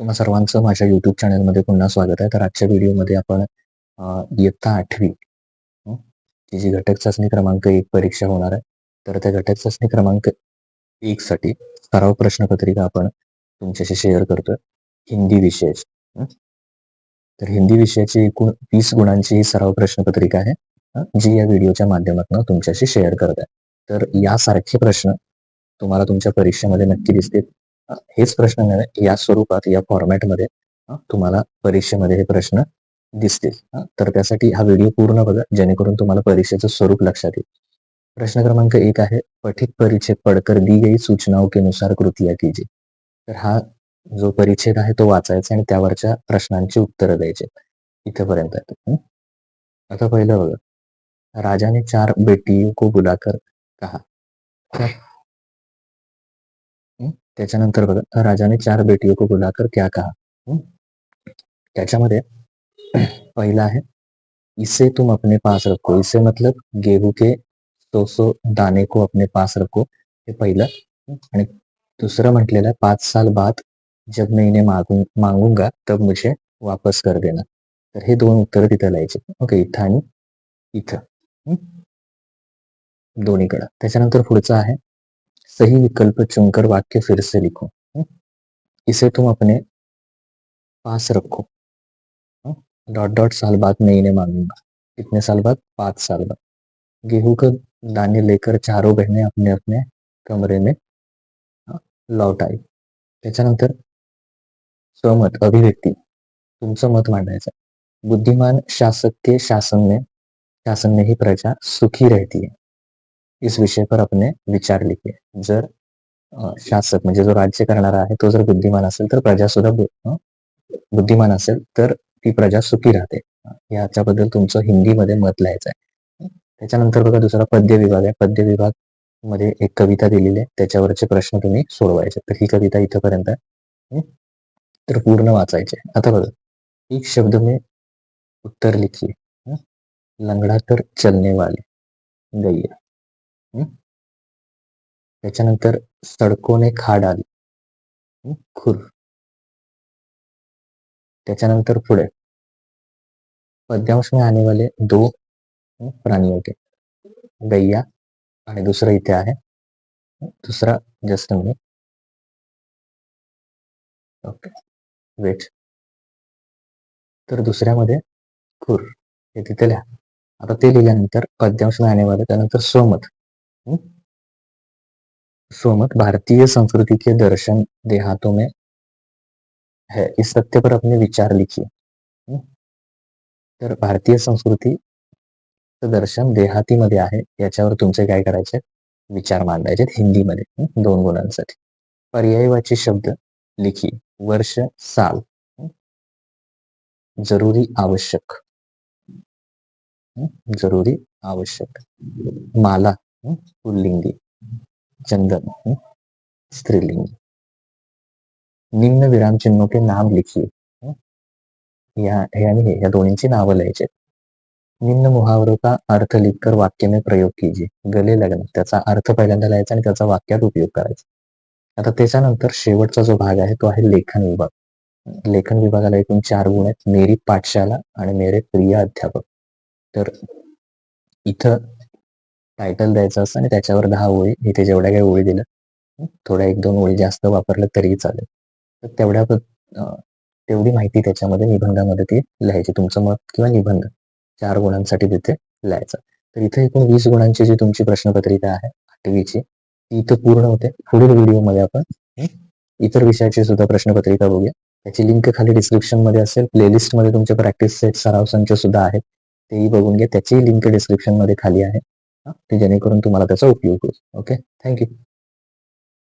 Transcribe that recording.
तुम्हा सर्वांचं माझ्या युट्यूब चॅनलमध्ये पुन्हा स्वागत आहे. तर आजच्या व्हिडिओमध्ये आपण इयत्ता आठवी हं, जी घटक चाचणी क्रमांक एक परीक्षा होणार आहे. तर त्या घटक चाचणी क्रमांक एक साठी सराव प्रश्नपत्रिका आपण तुमच्याशी शेअर करतोय. हिंदी विषयाची तर हिंदी विषयाची एकूण वीस गुणांची ही सराव प्रश्नपत्रिका आहे जी या व्हिडिओच्या माध्यमातून तुमच्याशी शेअर करत आहे. तर यासारखे प्रश्न तुम्हाला तुमच्या परीक्षेमध्ये नक्की दिसतील. हेच प्रश्न नव्हे या स्वरूपात या फॉर्मॅटमध्ये तुम्हाला परीक्षेमध्ये हे प्रश्न दिसतील. तर त्यासाठी हा व्हिडिओ पूर्ण बघा जेणेकरून तुम्हाला परीक्षेचं स्वरूप लक्षात येईल. प्रश्न क्रमांक एक आहे पठित परिच्छेद पडकर दी गई सूचनाओं के अनुसार कृतिया कीजिए. तर हा जो परिच्छेद आहे तो वाचायचा आणि त्यावरच्या प्रश्नांची उत्तरं द्यायची. इथपर्यंत आता पहिलं बघा. राजाने चार बेटियों को बुलाकर कहा त्याच्यानंतर बघा राजाने चार बेटियों को बुलाकर क्या कहा? त्याच्यामध्ये पहिला आहे इसे तुम अपने पास रखो. इसे मतलब गेहूं के सो सो दाने को अपने पास रखो. हे पहिलं. आणि दुसरं म्हटलेलं आहे पाच साल बाद जब मैं इन्हें मागून मागूंगा तब मुझे वापस कर देना. तर हे दोन उत्तर तिथं लिहायचे. ओके इथं आणि इथं. दोन्हीकडं. त्याच्यानंतर पुढचं आहे सही विकल्प चुनकर वाक्य फिर से लिखो। इसे तुम अपने पास रखो। हं? डॉट डॉट साल बाद मैं इन्हें मांगूँगा। कितने साल बाद? पाँच साल बाद। गेहूँ का दाने लेकर चारों बहनें अपने अपने कमरे में लौट आई। त्याच्यानंतर स्वमत, अभिव्यक्ती। तुमचं मत मांडायचं। बुद्धिमान शासक के शासन में शासन में ही प्रजा सुखी रहती है। इस विषय पर अपने विचार लिखे जर शासक म्हणजे जो राज्य करणारा आहे तो जर बुद्धिमान असेल तर प्रजा सुद्धा बुद्धिमान असेल तर ती प्रजा सुखी राहते. याच्याबद्दल तुमचं हिंदीमध्ये मत लिहायचं आहे त्याच्यानंतर बघा दुसरा पद्य विभाग आहे. पद्य विभागमध्ये एक कविता दिलेली आहे. त्याच्यावरचे प्रश्न तुम्ही सोडवायचे. तर ही कविता इथपर्यंत आहे. तर पूर्ण वाचायचे आता बघा. एक शब्द में उत्तर लिखिए. लंगड़ा तर चलने वाले गैया. त्याच्यानंतर सडकोने खाड आली. खुर. त्याच्यानंतर पुढे. पद्यांश में आने वाले दो प्राणी होते. गैया आणि दुसरं इथे आहे. दुसरा जस्ट मिनिट ओके. वेट. तर दुसऱ्यामध्ये खुर. हे तिथे लिहा. आता ते लिहिल्यानंतर पद्यांश में आने वाले त्यानंतर स्वमत हं? भारतीय संस्कृति के दर्शन देहातों में है इस तथ्य पर अपने विचार लिखिए. तर भारतीय संस्कृती दर्शन देहातीमध्ये आहे याच्यावर तुमचे काय करायचे? विचार मांडायचे हिंदीमध्ये दोन गुणांसाठी. पर्यायवाची शब्द लिखी वर्ष साल जरुरी आवश्यक. जरुरी आवश्यक. माला. पुल्लिंगी चंदन स्त्रीलिंगी निम्न विराम चिन्हों के नाम लिखिए या हे आणि या दोन्हींची नावं लिहायचे निम्न मुहावरों का अर्थ लिखकर वाक्य में प्रयोग कीजिए गले लगन त्याचा अर्थ पहिल्यांदा लिहायचा आणि त्याचा वाक्यात उपयोग करायचा आता त्याच्यानंतर शेवटचा जो भाग आहे तो आहे लेखन विभाग लेखन विभागाला एकूण चार गुण आहेत मेरी पाठशाला आणि मेरे प्रिय अध्यापक तर इथं टायटल द्यायचं असतं आणि त्याच्यावर दहा ओळी इथे जेवढ्या काही ओळी दिल्या थोड्या एक दोन ओळी जास्त वापरल्या तरीही चालेल. तर तेवढ्या तेवढी माहिती त्याच्यामध्ये निबंधामध्ये ती लिहायची. तुमचं मत किंवा निबंध चार गुणांसाठी तिथे लिहायचा. तर इथे एकूण वीस गुणांची जी तुमची प्रश्नपत्रिका आहे आठवीची ती इथं पूर्ण होते. पुढील व्हिडिओमध्ये आपण इतर विषयाची सुद्धा प्रश्नपत्रिका बघूया. त्याची लिंक खाली डिस्क्रिप्शनमध्ये असेल. प्लेलिस्टमध्ये तुमचे प्रॅक्टिस सेट सराव संच सुद्धा आहेत. तेही बघून घ्या. त्याची लिंक डिस्क्रिप्शनमध्ये खाली आहे. हं, ते जेणेकरून तुम्हाला त्याचा उपयोग होईल. Okay thank you